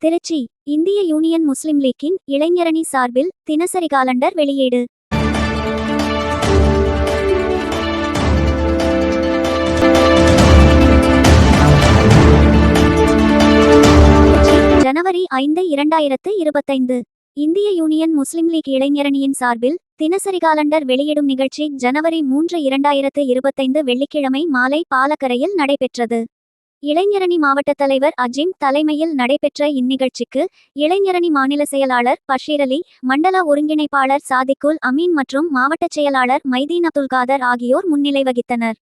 திருச்சி இந்திய யூனியன் முஸ்லிம் லீக்கின் இளைஞரணி சார்பில் தினசரி காலண்டர் வெளியீடு. ஜனவரி ஐந்து இரண்டாயிரத்து இருபத்தைந்து. இந்திய யூனியன் முஸ்லிம் லீக் இளைஞரணியின் சார்பில் தினசரி காலண்டர் வெளியிடும் நிகழ்ச்சி ஜனவரி மூன்று இரண்டாயிரத்து இருபத்தைந்து வெள்ளிக்கிழமை மாலை பாலக்கரையில் நடைபெற்றது. இளைஞரணி மாவட்ட தலைவர் அஜிம் தலைமையில் நடைபெற்ற இந்நிகழ்ச்சிக்கு இளைஞரணி மாநில செயலாளர் பஷீர் அலி மண்டல ஒருங்கிணைப்பாளர் சாதிக்குல் அமீன் மற்றும் மாவட்ட செயலாளர் மைதீன் அப்துல் காதர் ஆகியோர் முன்னிலை வகித்தனர்.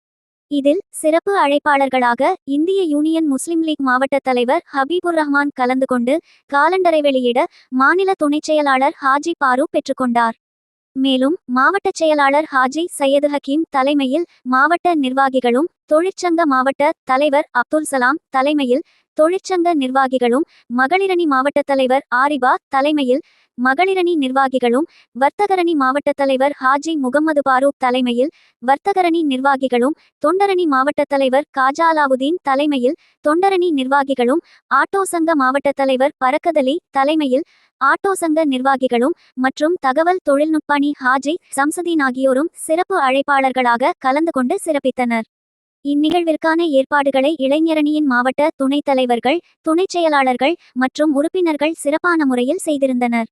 இதில் சிறப்பு அழைப்பாளர்களாக இந்திய யூனியன் முஸ்லிம் லீக் மாவட்ட தலைவர் ஹபீபுர் ரஹ்மான் கலந்து கொண்டு காலண்டரை வெளியிட மாநில துணைச் செயலாளர் ஹாஜி பாரு பெற்றுக்கொண்டார் மேலும் மாவட்ட செயலாளர் ஹாஜி சையது ஹக்கீம் தலைமையில் மாவட்ட நிர்வாகிகளும் தொழிற்சங்க மாவட்ட தலைவர் அப்துல் சலாம் தலைமையில் தொழிற்சங்க நிர்வாகிகளும் மகளிரணி மாவட்ட தலைவர் ஆரிபா தலைமையில் மகளிரணி நிர்வாகிகளும் வர்த்தகரணி மாவட்ட தலைவர் ஹாஜி முகமது பாரூக் தலைமையில் வர்த்தகரணி நிர்வாகிகளும் தொண்டரணி மாவட்ட தலைவர் காஜாலாவுதீன் தலைமையில் தொண்டரணி நிர்வாகிகளும் ஆட்டோ சங்க மாவட்ட தலைவர் பரக்கதலி தலைமையில் ஆட்டோ சங்க நிர்வாகிகளும் மற்றும் தகவல் தொழில்நுட்பணி ஹாஜி சம்சதீன் ஆகியோரும் சிறப்பு அழைப்பாளர்களாக கலந்து கொண்டு சிறப்பித்தனர். இந்நிகழ்விற்கான ஏற்பாடுகளை இளைஞரணியின் மாவட்ட துணைத் தலைவர்கள் துணைச் செயலாளர்கள் மற்றும் உறுப்பினர்கள் சிறப்பான முறையில் செய்திருந்தனர்.